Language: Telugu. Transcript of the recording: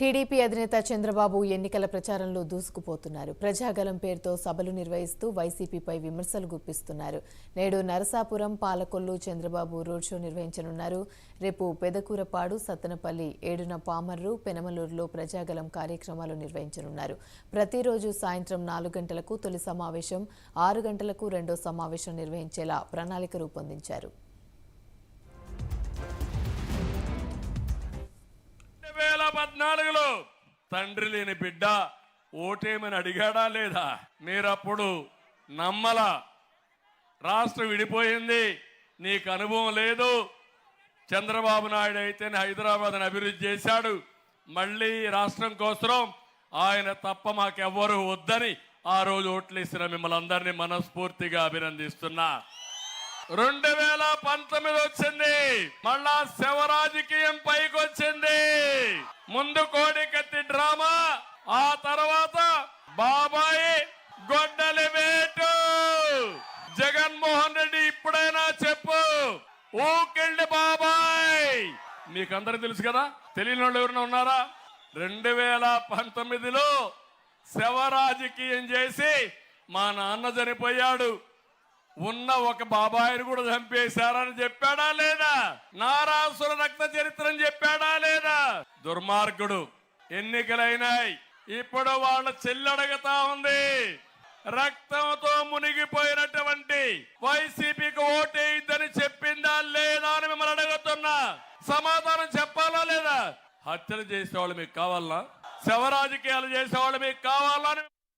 టీడీపీ అధినేత చంద్రబాబు ఎన్నికల ప్రచారంలో దూసుకుపోతున్నారు. ప్రజాగలం పేరుతో సభలు నిర్వహిస్తూ వైసీపీపై విమర్శలు గుప్పిస్తున్నారు. నేడు నరసాపురం పాలకొల్లు చంద్రబాబు రోడ్ షో నిర్వహించనున్నారు. రేపు పెదకూరపాడు సత్తనపల్లి ఏడున పామర్రు పెనమలూరులో ప్రజాగలం కార్యక్రమాలు నిర్వహించనున్నారు. ప్రతిరోజు సాయంత్రం నాలుగు గంటలకు తొలి సమావేశం ఆరు గంటలకు రెండో సమావేశం నిర్వహించేలా ప్రణాళిక రూపొందించారు. పద్నాలుగులో తండ్రి లేని బిడ్డ ఓటేమని అడిగాడా లేదా? మీరప్పుడు నమ్మల. రాష్ట్రం విడిపోయింది. నీకు అనుభవం లేదు. చంద్రబాబు నాయుడు అయితేనే హైదరాబాద్ని అభివృద్ధి చేశాడు. మళ్ళీ రాష్ట్రం కోసం ఆయన తప్ప మాకెవ్వరూ వద్దని ఆ రోజు ఓట్లేసిన మిమ్మల్ని అందరినీ మనస్ఫూర్తిగా అభినందిస్తున్నా. రెండు వేల పంతొమ్మిది వచ్చింది. మళ్ళా శవ రాజకీయం పైకి వచ్చింది ముందు కోడికత్తి డ్రామా ఆ తర్వాత బాబాయి గొడ్డలి వేటు. జగన్మోహన్ రెడ్డి ఇప్పుడైనా చెప్పు. ఊకెళ్ళి బాబాయ్. మీకందరూ తెలుసు కదా తెలియని వాళ్ళు ఎవరైనా ఉన్నారా? రెండు వేల పంతొమ్మిదిలో శవ రాజకీయం చేసి మా నాన్న చనిపోయాడు. ఉన్న ఒక బాబాయిని కూడా చంపేశారని చెప్పాడా లేదా? నారాసుర రక్త చరిత్రని చెప్పాడా లేదా? దుర్మార్గుడు. ఎన్నికలైనాయి. ఇప్పుడు వాళ్ళ చెల్లడగతా ఉంది. రక్తంతో మునిగిపోయినటువంటి వైసీపీకి ఓటేయిద్దని చెప్పిందా లేదా అని మిమ్మల్ని అడుగుతున్నా. సమాధానం చెప్పాలా లేదా? హత్యలు చేసేవాళ్ళు మీకు కావాలా శవ రాజకీయాలు చేసేవాళ్ళు మీకు కావాలా అని